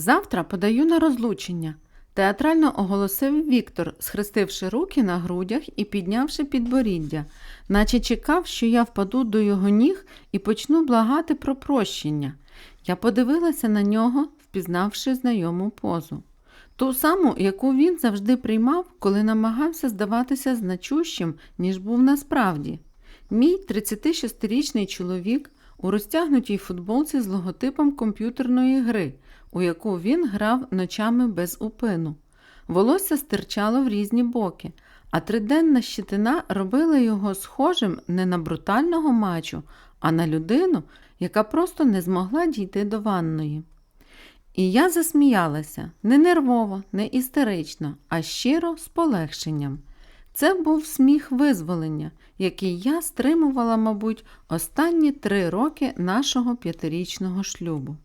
Завтра подаю на розлучення. Театрально оголосив Віктор, схрестивши руки на грудях і піднявши підборіддя, наче чекав, що я впаду до його ніг і почну благати про прощення. Я подивилася на нього, впізнавши знайому позу. Ту саму, яку він завжди приймав, коли намагався здаватися значущим, ніж був насправді. Мій 36-річний чоловік у розтягнутій футболці з логотипом комп'ютерної гри, у яку він грав ночами без упину. Волосся стирчало в різні боки, а триденна щитина робила його схожим не на брутального мачу, а на людину, яка просто не змогла дійти до ванної. І я засміялася не нервово, не істерично, а щиро з полегшенням. Це був сміх визволення, який я стримувала, мабуть, останні три роки нашого п'ятирічного шлюбу.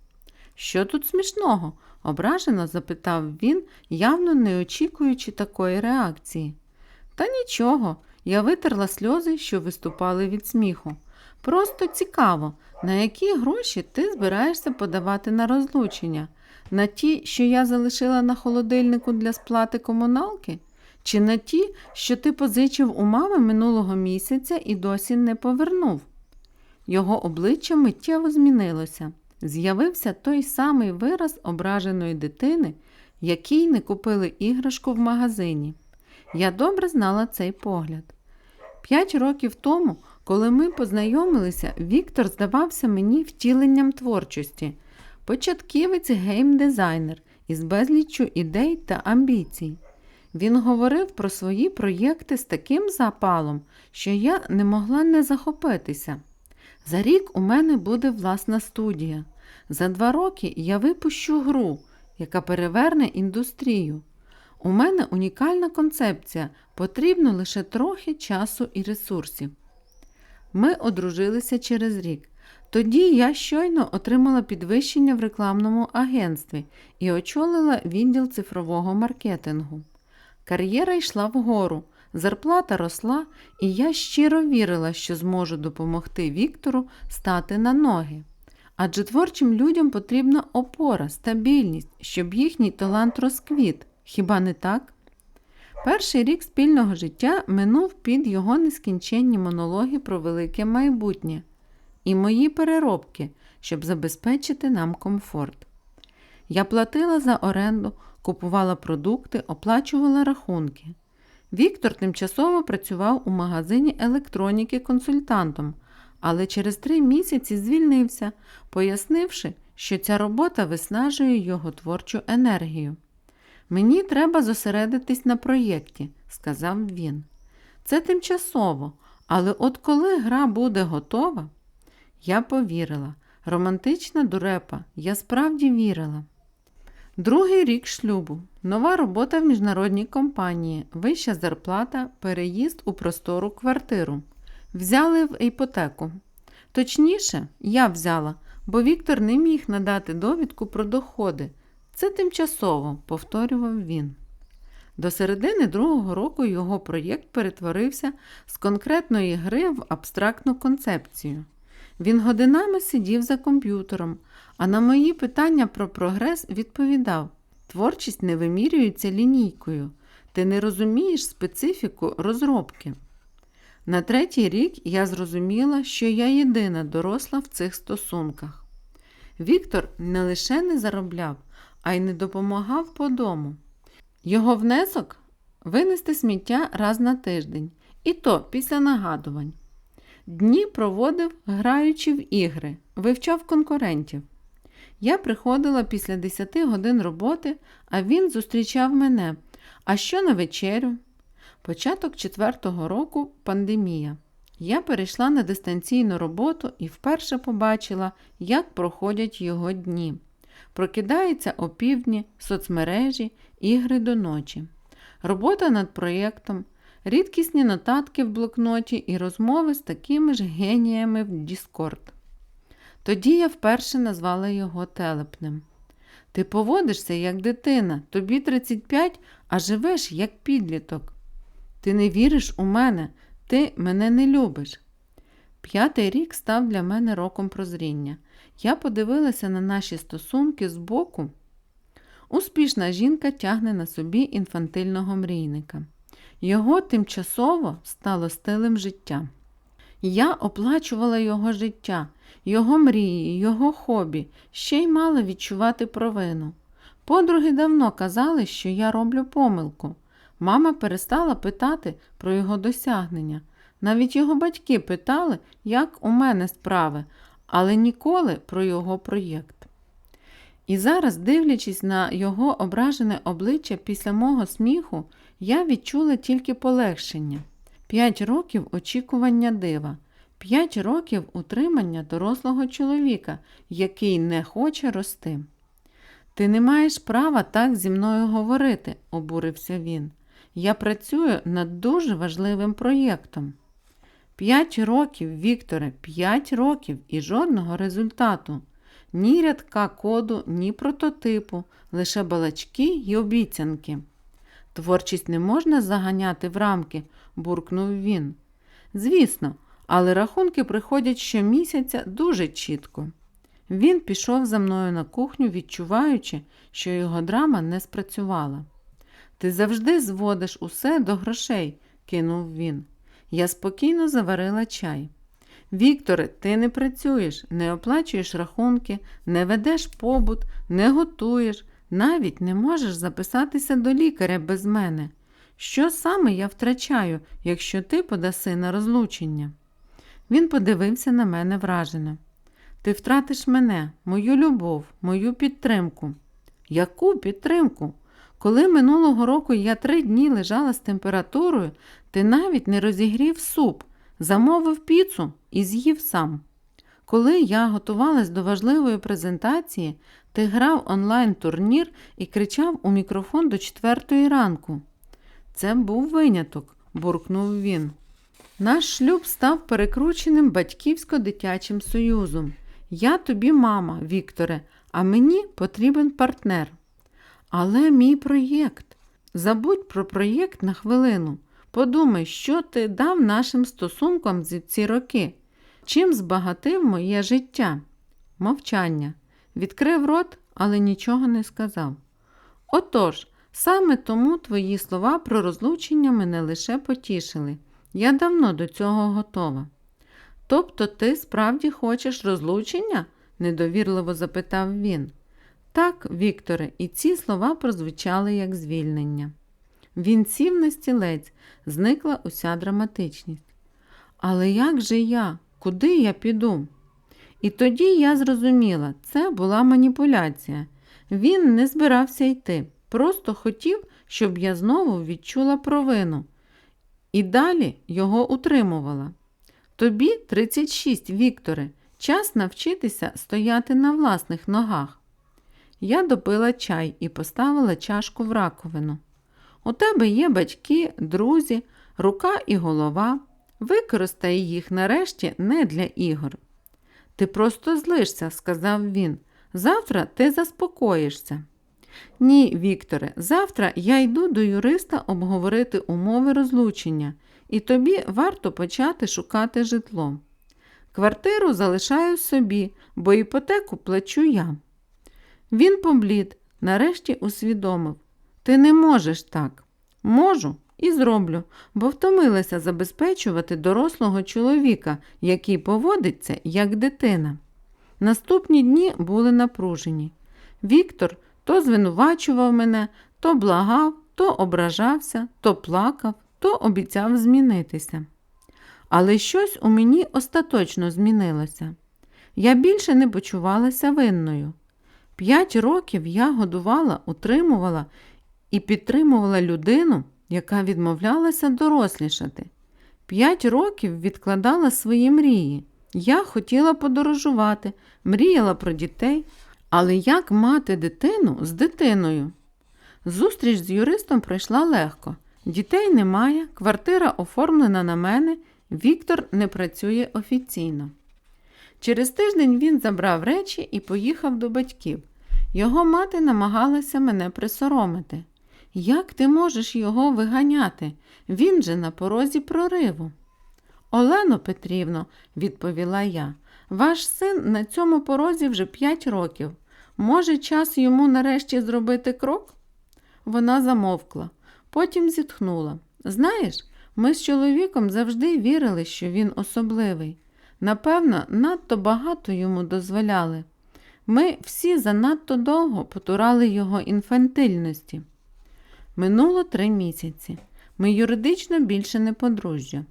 Що тут смішного? ображено запитав він, явно не очікуючи такої реакції. Та нічого, я витерла сльози, що виступали від сміху. Просто цікаво, на які гроші ти збираєшся подавати на розлучення? На ті, що я залишила на холодильнику для сплати комуналки? Чи на ті, що ти позичив у мами минулого місяця і досі не повернув? Його обличчя миттєво змінилося. З'явився той самий вираз ображеної дитини, якій не купили іграшку в магазині. Я добре знала цей погляд. П'ять років тому, коли ми познайомилися, Віктор здавався мені втіленням творчості, початківець геймдизайнер із безліччю ідей та амбіцій. Він говорив про свої проєкти з таким запалом, що я не могла не захопитися. За рік у мене буде власна студія. За два роки я випущу гру, яка переверне індустрію. У мене унікальна концепція, потрібно лише трохи часу і ресурсів. Ми одружилися через рік. Тоді я щойно отримала підвищення в рекламному агентстві і очолила відділ цифрового маркетингу. Кар'єра йшла вгору, зарплата росла, і я щиро вірила, що зможу допомогти Віктору стати на ноги. Адже творчим людям потрібна опора, стабільність, щоб їхній талант розквіт. Хіба не так? Перший рік спільного життя минув під його нескінченні монологи про велике майбутнє і мої переробки, щоб забезпечити нам комфорт. Я платила за оренду, купувала продукти, оплачувала рахунки. Віктор тимчасово працював у магазині електроніки консультантом, але через три місяці звільнився, пояснивши, що ця робота виснажує його творчу енергію. Мені треба зосередитись на проєкті, сказав він. Це тимчасово, але от коли гра буде готова, я повірила. Романтична дурепа, я справді вірила. Другий рік шлюбу. Нова робота в міжнародній компанії, вища зарплата, переїзд у простору квартиру. Взяли в іпотеку. Точніше, я взяла, бо Віктор не міг надати довідку про доходи. Це тимчасово, повторював він. До середини другого року його проєкт перетворився з конкретної гри в абстрактну концепцію. Він годинами сидів за комп'ютером, а на мої питання про прогрес відповідав: творчість не вимірюється лінійкою, ти не розумієш специфіку розробки. На третій рік я зрозуміла, що я єдина доросла в цих стосунках. Віктор не лише не заробляв, а й не допомагав по дому. Його внесок винести сміття раз на тиждень, і то після нагадувань. Дні проводив, граючи в ігри, вивчав конкурентів. Я приходила після 10 годин роботи, а він зустрічав мене. А що на вечерю? Початок четвертого року пандемія. Я перейшла на дистанційну роботу і вперше побачила, як проходять його дні. Прокидається опівдні, соцмережі, ігри до ночі. Робота над проєктом, рідкісні нотатки в блокноті і розмови з такими ж геніями в Discord. Тоді я вперше назвала його телепнем. Ти поводишся як дитина, тобі 35, а живеш як підліток. Ти не віриш у мене, ти мене не любиш. П'ятий рік став для мене роком прозріння. Я подивилася на наші стосунки збоку Успішна жінка тягне на собі інфантильного мрійника. Його тимчасово стало стилем життя. Я оплачувала його життя, його мрії, його хобі, ще й мала відчувати провину. Подруги давно казали, що я роблю помилку. Мама перестала питати про його досягнення. Навіть його батьки питали, як у мене справи, але ніколи про його проєкт. І зараз, дивлячись на його ображене обличчя після мого сміху, я відчула тільки полегшення. П'ять років очікування дива, п'ять років утримання дорослого чоловіка, який не хоче рости. Ти не маєш права так зі мною говорити, обурився він. Я працюю над дуже важливим проєктом. П'ять років, Вікторе, п'ять років і жодного результату. Ні рядка коду, ні прототипу, лише балачки й обіцянки. Творчість не можна заганяти в рамки, буркнув він. Звісно, але рахунки приходять щомісяця дуже чітко. Він пішов за мною на кухню, відчуваючи, що його драма не спрацювала. Ти завжди зводиш усе до грошей, кинув він. Я спокійно заварила чай. Вікторе, ти не працюєш, не оплачуєш рахунки, не ведеш побут, не готуєш, навіть не можеш записатися до лікаря без мене. Що саме я втрачаю, якщо ти подаси на розлучення? Він подивився на мене вражено. Ти втратиш мене, мою любов, мою підтримку. Яку підтримку? Коли минулого року я три дні лежала з температурою, ти навіть не розігрів суп, замовив піцу і з'їв сам. Коли я готувалась до важливої презентації, ти грав онлайн-турнір і кричав у мікрофон до четвертої ранку. Це був виняток, буркнув він. Наш шлюб став перекрученим батьківсько-дитячим союзом. Я тобі мама, Вікторе, а мені потрібен партнер. Але мій проєкт. Забудь про проєкт на хвилину. Подумай, що ти дав нашим стосункам за ці роки. Чим збагатив моє життя? Мовчання. Відкрив рот, але нічого не сказав. Отож, саме тому твої слова про розлучення мене лише потішили. Я давно до цього готова. Тобто ти справді хочеш розлучення? недовірливо запитав він. Так, Вікторе, і ці слова прозвучали як звільнення. Він сів на стілець, зникла уся драматичність. Але як же я? Куди я піду? І тоді я зрозуміла, це була маніпуляція. Він не збирався йти, просто хотів, щоб я знову відчула провину. І далі його утримувала. Тобі 36, Вікторе, час навчитися стояти на власних ногах. Я допила чай і поставила чашку в раковину. У тебе є батьки, друзі, рука і голова. Використай їх нарешті не для ігор. Ти просто злишся, сказав він. Завтра ти заспокоїшся. Ні, Вікторе, завтра я йду до юриста обговорити умови розлучення, і тобі варто почати шукати житло. Квартиру залишаю собі, бо іпотеку плачу я. Він поблід, нарешті усвідомив ти не можеш так. Можу і зроблю, бо втомилася забезпечувати дорослого чоловіка, який поводиться як дитина. Наступні дні були напружені. Віктор то звинувачував мене, то благав, то ображався, то плакав, то обіцяв змінитися. Але щось у мені остаточно змінилося. Я більше не почувалася винною. П'ять років я годувала, утримувала і підтримувала людину, яка відмовлялася дорослішати. П'ять років відкладала свої мрії. Я хотіла подорожувати, мріяла про дітей, але як мати дитину з дитиною? Зустріч з юристом пройшла легко. Дітей немає, квартира оформлена на мене, Віктор не працює офіційно. Через тиждень він забрав речі і поїхав до батьків. Його мати намагалася мене присоромити. Як ти можеш його виганяти? Він же на порозі прориву. Олено Петрівно, відповіла я, ваш син на цьому порозі вже п'ять років. Може, час йому нарешті зробити крок? Вона замовкла, потім зітхнула. Знаєш, ми з чоловіком завжди вірили, що він особливий. Напевно, надто багато йому дозволяли. Ми всі занадто довго потурали його інфантильності. Минуло три місяці. Ми юридично більше не подружжя.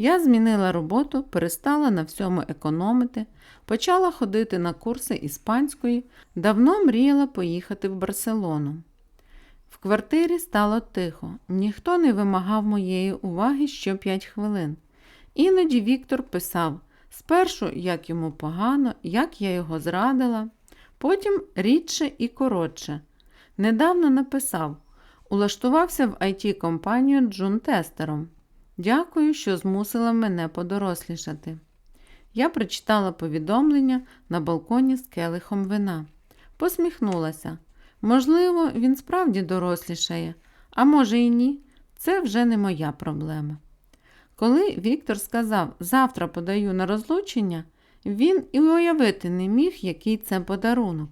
Я змінила роботу, перестала на всьому економити, почала ходити на курси іспанської, давно мріяла поїхати в Барселону. В квартирі стало тихо, ніхто не вимагав моєї уваги щоп'ять хвилин. Іноді Віктор писав спершу, як йому погано, як я його зрадила, потім рідше і коротше. Недавно написав улаштувався в it компанію Джун Тестером. Дякую, що змусила мене подорослішати. Я прочитала повідомлення на балконі з келихом вина. Посміхнулася. Можливо, він справді дорослішає, а може і ні. Це вже не моя проблема. Коли Віктор сказав завтра подаю на розлучення, він і уявити не міг, який це подарунок.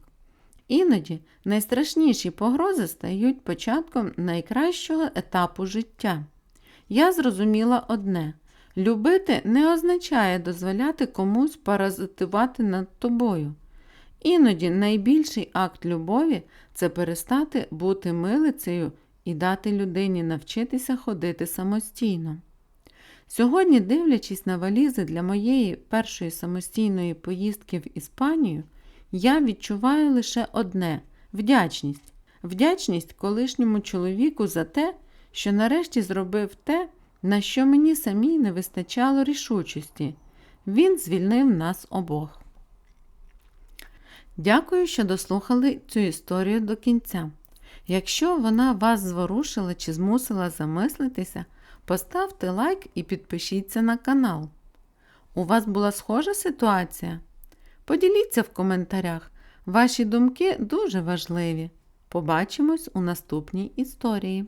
Іноді найстрашніші погрози стають початком найкращого етапу життя. Я зрозуміла одне: любити не означає дозволяти комусь паразитувати над тобою. Іноді найбільший акт любові це перестати бути милицею і дати людині навчитися ходити самостійно. Сьогодні, дивлячись на валізи для моєї першої самостійної поїздки в Іспанію, я відчуваю лише одне вдячність. Вдячність колишньому чоловіку за те, що нарешті зробив те, на що мені самій не вистачало рішучості. Він звільнив нас обох. Дякую, що дослухали цю історію до кінця. Якщо вона вас зворушила чи змусила замислитися, поставте лайк і підпишіться на канал. У вас була схожа ситуація? Поділіться в коментарях. Ваші думки дуже важливі. Побачимось у наступній історії.